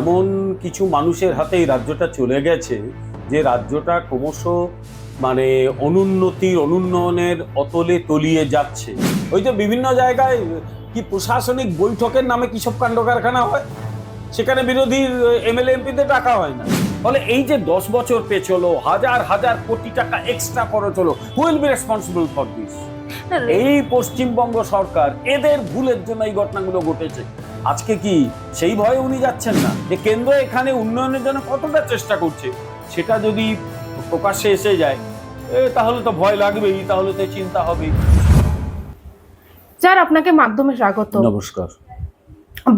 এমন কিছু মানুষের হাতে এই রাজ্যটা চলে গেছে যে রাজ্যটা ক্রমশ মানে অনুন্নতির অনুন্নয়নের অতলে তলিয়ে যাচ্ছে। ওই যে বিভিন্ন জায়গায় কি প্রশাসনিক বৈঠকের নামে কি সব কাণ্ড কারখানা হয়? সেখানে বিরোধীর এমএলএ এমপিদের টাকা হয় না। ফলে এই যে দশ বছর পেছলো হাজার হাজার কোটি টাকা এক্সট্রা খরচ হলো who'll be responsible for this এই পশ্চিমবঙ্গ সরকার এদের ভুলের জন্য এই ঘটনাগুলো ঘটেছে। আজকে কি সেই ভয়ে উনি যাচ্ছেন না? যে কেন্দ্র এখানে উন্নয়নের জন্য কতটা চেষ্টা করছে সেটা যদি প্রকাশ্যে এসে যায় তাহলে তো ভয় লাগবেই তাহলে তো চিন্তা হবেই। স্যার আপনাকে মাধ্যমে স্বাগত। নমস্কার।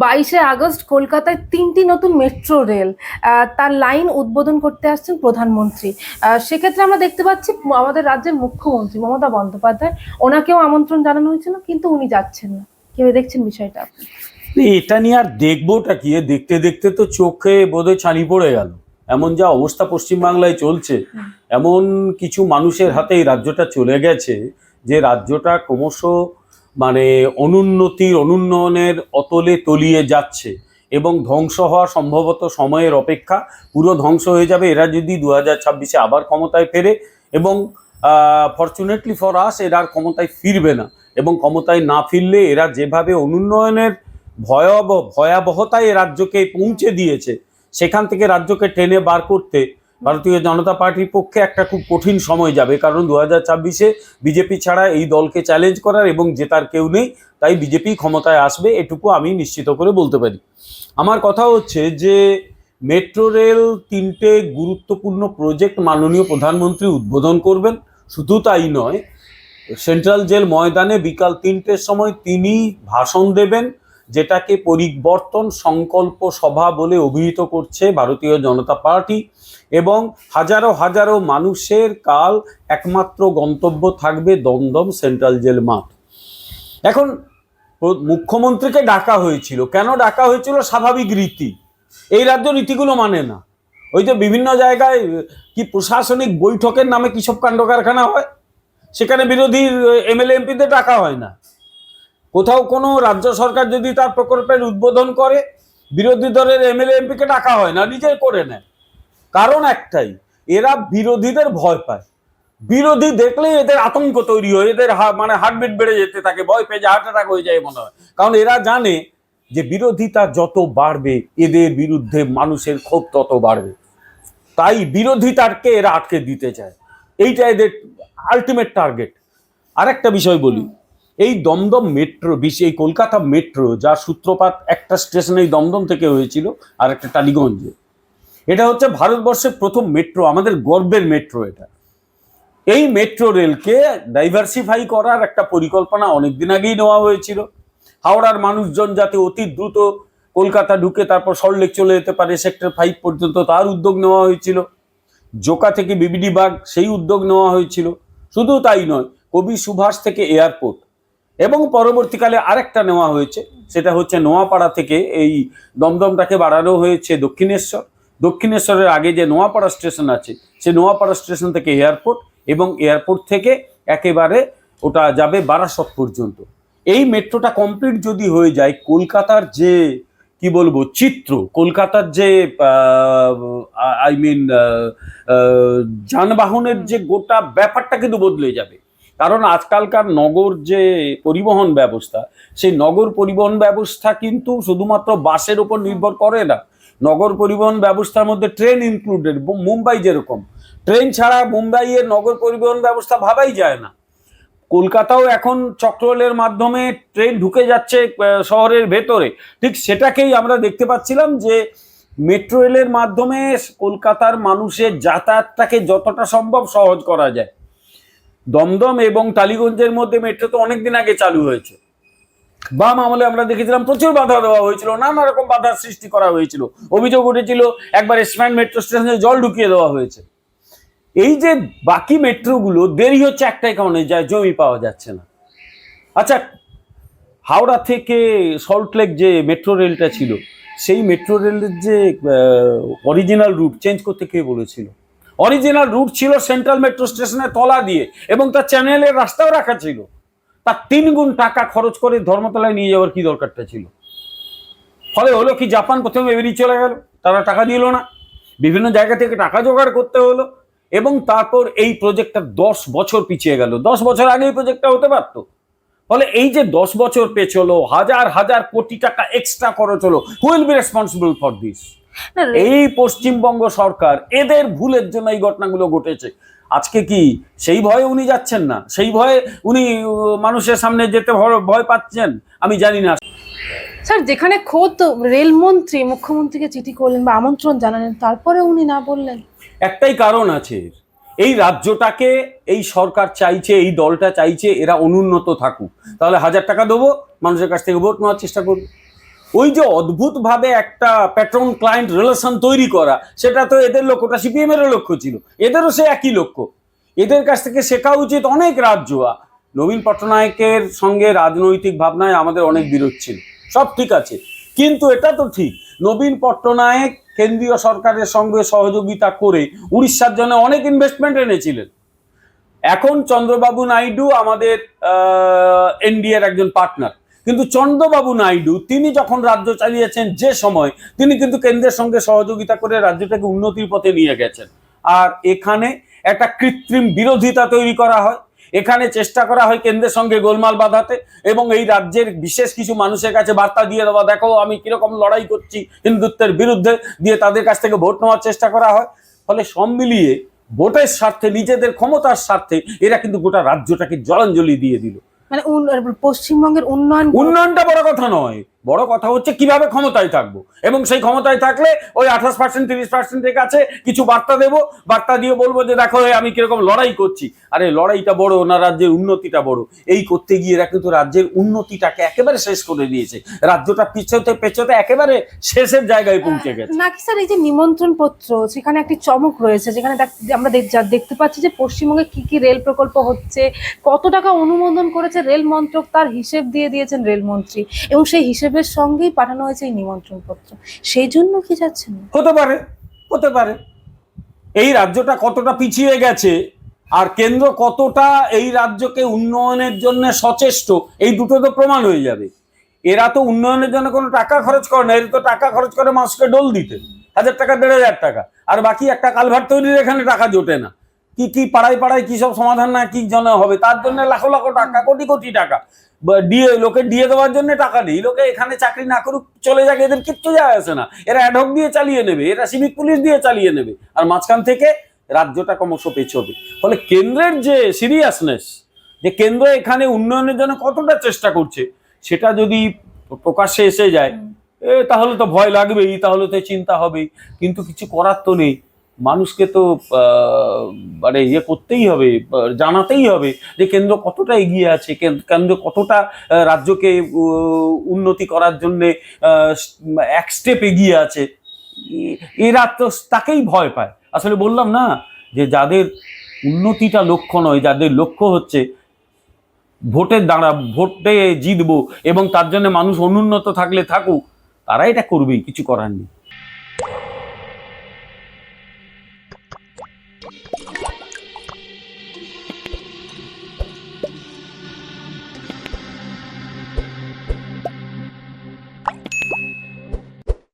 বাইশে আগস্ট কলকাতায় তিনটি নতুন মেট্রো রেল আহ, তার লাইন উদ্বোধন করতে আসছেন প্রধানমন্ত্রী। আহ, সেক্ষেত্রে আমরা দেখতে পাচ্ছি আমাদের রাজ্যের মুখ্যমন্ত্রী মমতা বন্দ্যোপাধ্যায় ওনাকেও আমন্ত্রণ জানানো হয়েছিল কিন্তু উনি যাচ্ছেন না। কীভাবে দেখছেন বিষয়টা আপনি? এটা নিয়ে আর দেখবোটা কি? দেখতে দেখতে তো চোখে বোধহয় ছানি পড়ে গেল। এমন যা অবস্থা পশ্চিমবাংলায় চলছে। এমন কিছু মানুষের হাতে এই রাজ্যটা চলে গেছে যে রাজ্যটা ক্রমশ মানে অনুন্নতির অনুন্নয়নের অতলে তলিয়ে যাচ্ছে এবং ধ্বংস হওয়া সম্ভবত সময়ের অপেক্ষা পুরো ধ্বংস হয়ে যাবে। এরা যদি দু হাজার ছাব্বিশে আবার ক্ষমতায় ফেরে এবং ফর্চুনেটলি ফর আস এরা আর ক্ষমতায় ফিরবে না এবং ক্ষমতায় না ফিরলে এরা যেভাবে অনুন্নয়নের ভয়াবহ, ভয়াবহতায় রাজ্যকে পৌঁছে দিয়েছে। সেখান থেকে রাজ্যকে টেনে বার করতে ভারতীয় জনতা পার্টির পক্ষে একটা খুব কঠিন সময় যাবে। কারণ দু হাজার ছাব্বিশে বিজেপি ছাড়া এই দলকে চ্যালেঞ্জ করার এবং জেতার কেউ নেই, তাই বিজেপি ক্ষমতায় আসবে, এটুকু আমি নিশ্চিত করে বলতে পারি। আমার কথা হচ্ছে যে মেট্রো রেল তিনটে গুরুত্বপূর্ণ প্রজেক্ট মাননীয় প্রধানমন্ত্রী উদ্বোধন করবেন। শুধু তাই নয় সেন্ট্রাল জেল ময়দানে বিকাল তিনটের সময় তিনি ভাষণ দেবেন। যেটাকে পরিবর্তন সংকল্প সভা বলে অভিহিত করছে ভারতীয় জনতা পার্টি এবং হাজারো হাজারো মানুষের কাল একমাত্র গন্তব্য থাকবে দমদম সেন্ট্রাল জেল মাঠ। এখন মুখ্যমন্ত্রীকে ডাকা হয়েছিল। কেন ডাকা হয়েছিল? স্বাভাবিক রীতি। এই রাজ্য রীতিগুলো মানে না। ওই যে বিভিন্ন জায়গায় কি প্রশাসনিক বৈঠকের নামে কি সব কাণ্ড কারখানা হয়? সেখানে বিরোধীর এমএলএ এমপিদের ডাকা হয় না। কোথাও কোনো রাজ্য সরকার যদি তার প্রকল্পের উদ্বোধন করে, বিরোধী দলের এমএলএ, এমপিকে ডাকা হয় না নিজে করে নেয়। কারণ একটাই, এরা বিরোধীদের ভয় পায়। বিরোধী দেখলে এদের আতঙ্ক তৈরি হয়, এদের মানে হার্টবিট বেড়ে যেতে থাকে, ভয় পেয়ে যায় হার্ট অ্যাটাক হয়ে যায় মনে হয়। কারণ এরা জানে যে বিরোধিতা যত বাড়বে, এদের বিরুদ্ধে মানুষের ক্ষোভ তত বাড়বে। তাই বিরোধিতাকে এরা আটকে দিতে চায়। এইটা এদের আলটিমেট টার্গেট আরেকটা বিষয় বলি এই দমদম মেট্রো বিশ এই কলকাতা মেট্রো যার সূত্রপাত একটা স্টেশনে এই দমদম থেকে হয়েছিল আর একটা টালিগঞ্জে। এটা হচ্ছে ভারতবর্ষের প্রথম মেট্রো, আমাদের গর্বের মেট্রো এটা। এই মেট্রো রেলকে ডাইভার্সিফাই করার একটা পরিকল্পনা অনেকদিন আগেই নেওয়া হয়েছিল। হাওড়ার মানুষজন যাতে অতি দ্রুত কলকাতা ঢুকে তারপর সল্টলেক চলে যেতে পারে, সেক্টর ফাইভ পর্যন্ত তার উদ্যোগ নেওয়া হয়েছিল। জোকা থেকে বিবিডি বাগ সেই উদ্যোগ নেওয়া হয়েছিল। শুধু তাই নয়, কবি সুভাষ থেকে এয়ারপোর্ট এবং পরবর্তীকালে আরেকটা নেওয়া হয়েছে, সেটা হচ্ছে নোয়াপাড়া থেকে এই দমদমটাকে বাড়ানো হয়েছে দক্ষিণেশ্বর। দক্ষিণেশ্বরের আগে যে নোয়াপাড়া স্টেশন আছে, সে নোয়াপাড়া স্টেশন থেকে এয়ারপোর্ট এবং এয়ারপোর্ট থেকে একেবারে ওটা যাবে বারাসত পর্যন্ত। এই মেট্রোটা কমপ্লিট যদি হয়ে যায়, কলকাতার যে, কি বলব, চিত্র, কলকাতার যে আই মিন যানবাহনের যে গোটা ব্যাপারটা কিন্তু বদলে যাবে। কারণ আজকালকার নগর যে পরিবহন ব্যবস্থা, সেই নগর পরিবহন ব্যবস্থা কিন্তু শুধুমাত্র বাসের উপর নির্ভর করে না। নগর পরিবহন ব্যবস্থার মধ্যে ট্রেন ইনক্লুডেড মুম্বাই যেরকম। ট্রেন ছাড়া মুম্বাইয়ের নগর পরিবহন ব্যবস্থা ভাবাই যায় না। কলকাতাও এখন চক্ররেলের মাধ্যমে ট্রেন ঢুকে যাচ্ছে শহরের ভেতরে। ঠিক সেটাকেই আমরা দেখতে পাচ্ছিলাম যে মেট্রো রেলের মাধ্যমে কলকাতার মানুষের যাতায়াতটাকে যতটা সম্ভব সহজ করা যায়। দমদম এবং টালিগঞ্জের মধ্যে মেট্রো তো অনেকদিন আগে চালু হয়েছে। বাম আমলে আমরা দেখেছিলাম প্রচুর বাধা দেওয়া হয়েছিল, নানা রকম বাধার সৃষ্টি করা হয়েছিল। অভিযোগ উঠেছিল, একবার স্ম্যান মেট্রো স্টেশনে জল ঢুকিয়ে দেওয়া হয়েছে। এই যে বাকি মেট্রোগুলো দেরি হচ্ছে একটাই কারণে যায় জমি পাওয়া যাচ্ছে না। আচ্ছা হাওড়া থেকে সল্টলেক যে মেট্রো রেলটা ছিল, সেই মেট্রো রেলের যে অরিজিনাল রুট চেঞ্জ করতে কে বলেছিল? অরিজিনাল রুট ছিল সেন্ট্রাল মেট্রো স্টেশনের তলা দিয়ে এবং তার চ্যানেলের রাস্তাও রাখা ছিল। তার তিন গুণ টাকা খরচ করে ধর্মতলায় নিয়ে যাওয়ার কি দরকারটা ছিল? ফলে হলো কি জাপান প্রথমে বেরিয়ে চলে গেল, তারা টাকা দিল না। বিভিন্ন জায়গা থেকে টাকা জোগাড় করতে হলো এবং তারপর এই প্রজেক্টটা দশ বছর পিছিয়ে গেল। দশ বছর আগে এই প্রজেক্টটা হতে পারতো। ফলে এই যে দশ বছর পেছলো, হাজার হাজার কোটি টাকা এক্সট্রা খরচ হলো who'll be responsible for this এই পশ্চিমবঙ্গ সরকার এদের ভুলের জন্য এই ঘটনাগুলো ঘটেছে। আজকে কি সেই ভয়ে উনি যাচ্ছেন না? সেই ভয়ে উনি মানুষের সামনে যেতে ভয়- পাচ্ছেন? আমি জানি না। স্যার যেখানে খোদ রেলমন্ত্রী মুখ্যমন্ত্রীকে চিঠি করলেন বা আমন্ত্রণ জানালেন তারপরে উনি না বললেন? একটাই কারণ আছে। এই রাজ্যটাকে এই সরকার চাইছে এই দলটা চাইছে এরা অনুন্নত থাকুক। তাহলে হাজার টাকা দেবো মানুষের কাছ থেকে ভোট নেওয়ার চেষ্টা করব ওই যে অদ্ভুতভাবে একটা প্যাট্রন ক্লায়েন্ট রিলেশন তৈরি করা, সেটা তো এদের লক্ষ্য, ওটা সিপিএম এরও লক্ষ্য ছিল। এদেরও সে একই লক্ষ্য। এদের কাছ থেকে শেখা উচিত অনেক রাজ্য নবীন পট্টনায়কের সঙ্গে রাজনৈতিক ভাবনায় আমাদের অনেক বিরোধ ছিল। সব ঠিক আছে। কিন্তু এটা তো ঠিক। নবীন পট্টনায়ক কেন্দ্রীয় সরকারের সঙ্গে সহযোগিতা করে উড়িষ্যার জন্য অনেক ইনভেস্টমেন্ট এনেছিলেন। এখন চন্দ্রবাবু নাইডু আমাদের এনডিএর একজন পার্টনার কিন্তু চন্দ্রবাবু নাইডু, তিনি যখন রাজ্য চালিয়েছেন যে সময়, তিনি কিন্তু কেন্দ্রের সঙ্গে সহযোগিতা করে রাজ্যটাকে উন্নতির পথে নিয়ে গেছেন। আর এখানে একটা কৃত্রিম বিরোধিতা তৈরি করা হয়। এখানে চেষ্টা করা হয় কেন্দ্রের সঙ্গে গোলমাল বাঁধাতে এবং এই রাজ্যের বিশেষ কিছু মানুষের কাছে বার্তা দিয়ে দেওয়া, দেখো, আমি কীরকম লড়াই করছি হিন্দুত্বের বিরুদ্ধে দিয়ে তাদের কাছ থেকে ভোট নেওয়ার চেষ্টা করা হয়। ফলে সব মিলিয়ে ভোটের স্বার্থে, নিজেদের ক্ষমতার স্বার্থে, এরা কিন্তু গোটা রাজ্যটাকে জলাঞ্জলি দিয়ে দিল। মানে পশ্চিমবঙ্গের উন্নয়ন উন্নয়নটা বড় কথা নয়। বড় কথা হচ্ছে কীভাবে ক্ষমতায় থাকব? এবং সেই ক্ষমতায় থাকলে ওই আঠাশ পার্সেন্ট তিরিশ পার্সেন্টের কাছে কিছু বার্তা দেবো। বার্তা দিয়ে বলব যে দেখো আমি কীরকম লড়াই করছি। আরে লড়াইটা বড় না রাজ্যের উন্নতিটা বড়? এই করতে গিয়ে এরা কিন্তু রাজ্যের উন্নতিটাকে একেবারে শেষ করে দিয়েছে। রাজ্যটা পিছোতে পেছোতে একেবারে শেষের জায়গায় পৌঁছে গেছে। নাকি স্যার এই যে নিমন্ত্রণ পত্র সেখানে একটি চমক রয়েছে যেখানে আমরা যা দেখতে পাচ্ছি যে পশ্চিমবঙ্গে কি কি রেল প্রকল্প হচ্ছে কত টাকা অনুমোদন করেছে রেল মন্ত্রক তার হিসেব দিয়ে দিয়েছেন রেলমন্ত্রী এবং সেই হিসেবের সঙ্গেই পাঠানো হয়েছে এই নিমন্ত্রণ পত্র সেই জন্য কি যাচ্ছেন? না? হতে পারে হতে পারে। এই রাজ্যটা কতটা পিছিয়ে গেছে আর কেন্দ্র কতটা এই রাজ্যকে উন্নয়নের জন্য সচেষ্ট, এই দুটো তো প্রমাণ হয়ে যাবে। এরা তো উন্নয়নের জন্য কোনো টাকা খরচ করে না, এরা তো টাকা খরচ করে মানুষকে ডোল দিতে। হাজার টাকা, দেড় হাজার টাকা। আর বাকি একটা কালভার তৈরির এখানে টাকা জোটে না। কি কি পাড়ায় পাড়ায় কি সব সমাধান না কি জন্য হবে? তার জন্য লাখো লাখো টাকা কোটি কোটি টাকা। দিয়ে লোকে দিয়ে দেওয়ার জন্য টাকা নেই। লোকে এখানে চাকরি না করুক চলে যাক এদের কিচ্ছু যায় আসে না। এরা অ্যাডহক দিয়ে চালিয়ে নেবে এরা সিভিক পুলিশ দিয়ে চালিয়ে নেবে। আর মাঝখান থেকে রাজ্যটা ক্রমশ পেছবে। ফলে কেন্দ্রের যে সিরিয়াসনেস যে কেন্দ্র এখানে উন্নয়নের জন্য কতটা চেষ্টা করছে সেটা যদি প্রকাশ্যে এসে যায় এ তাহলে তো ভয় লাগবেই তাহলে তো চিন্তা হবেই। কিন্তু কিছু করার তো নেই। মানুষকে তো মানে ইয়ে করতেই হবে, জানাতেই হবে যে কেন্দ্র কতটা এগিয়ে আছে, কেন- কেন্দ্র কতটা রাজ্যকে উন্নতি করার জন্য এক স্টেপ এগিয়ে আছে। এরা তো তাকেই ভয় পায়। আসলে বললাম না যে যাদের উন্নতিটা লক্ষ্য নয়, যাদের লক্ষ্য হচ্ছে ভোটের দ্বারা, ভোটে জিতবো এবং তার জন্য মানুষ অনুন্নত থাকলে থাকুক, তারা এটা করবেই, কিছু করার নেই।